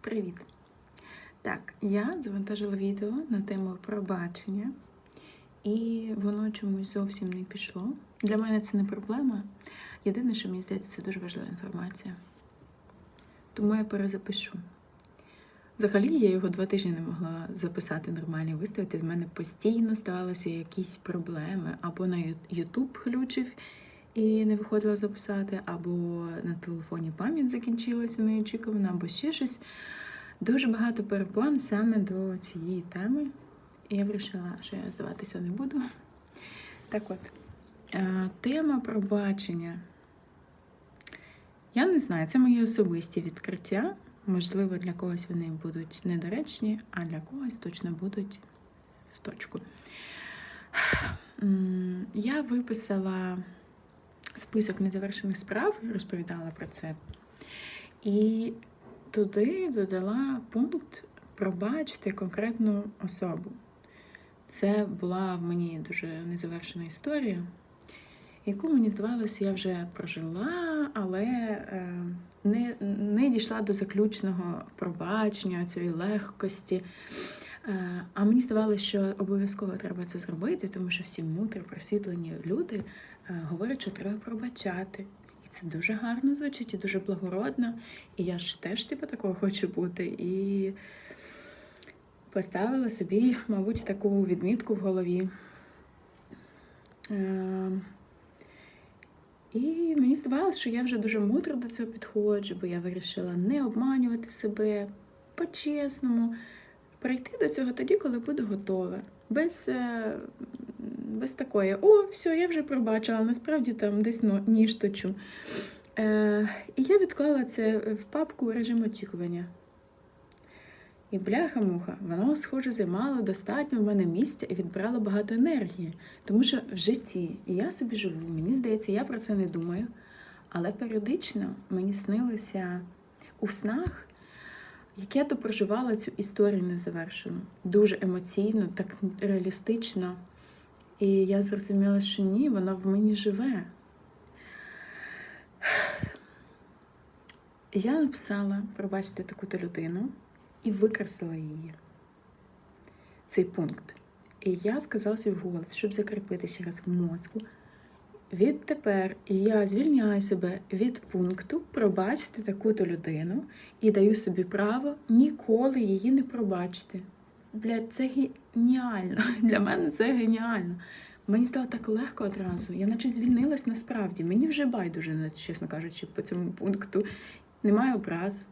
Привіт! Так, я завантажила відео на тему пробачення, і воно чомусь зовсім не пішло. Для мене це не проблема. Єдине, що мені здається, це дуже важлива інформація. Тому я перезапишу. Взагалі, я його два тижні не могла записати нормально виставити. В мене постійно ставалися якісь проблеми. Або на YouTube глючив і не виходило записати, або на телефоні пам'ять закінчилася неочікувано, або ще щось. Дуже багато перепон саме до цієї теми. І я вирішила, що я здаватися не буду. Так от, е, тема пробачення. Я не знаю, це мої особисті відкриття. Можливо, для когось вони будуть недоречні, а для когось точно будуть в точку. Я виписала список незавершених справ, розповідала про це. І туди додала пункт пробачити конкретну особу. Це була в мені дуже незавершена історія, яку мені здавалося, я вже прожила, але е, не, не дійшла до заключного пробачення, цієї легкості. Е, А мені здавалося, що обов'язково треба це зробити, тому що всі мутри, просвітлені люди говорять, що треба пробачати. І це дуже гарно звучить і дуже благородно. І я ж теж типу, такого хочу бути. І поставила собі, мабуть, таку відмітку в голові. Е, І мені здавалося, що я вже дуже мудро до цього підходжу, бо я вирішила не обманювати себе по-чесному, прийти до цього тоді, коли буду готова. Без, е, без такої, о, все, я вже пробачила, насправді там десь ну, ніж точу. Е, і я відклала це в папку режим очікування. І бляха-муха, воно, схоже, займало достатньо в мене місця і відбирало багато енергії. Тому що в житті я собі живу, мені здається, я про це не думаю. Але періодично мені снилося у снах, як я допроживала цю історію незавершену. Дуже емоційно, так реалістично. І я зрозуміла, що ні, вона в мені живе. Я написала, пробачте таку-то людину і викреслила її. Цей пункт. І я сказала собі вголос, щоб закріпити ще раз в мозку. Відтепер я звільняю себе від пункту пробачити таку-то людину і даю собі право ніколи її не пробачити. Бля, це геніально. Для мене це геніально. Мені стало так легко одразу. Я наче звільнилась насправді. Мені вже байдуже, чесно кажучи, по цьому пункту. Немає образ,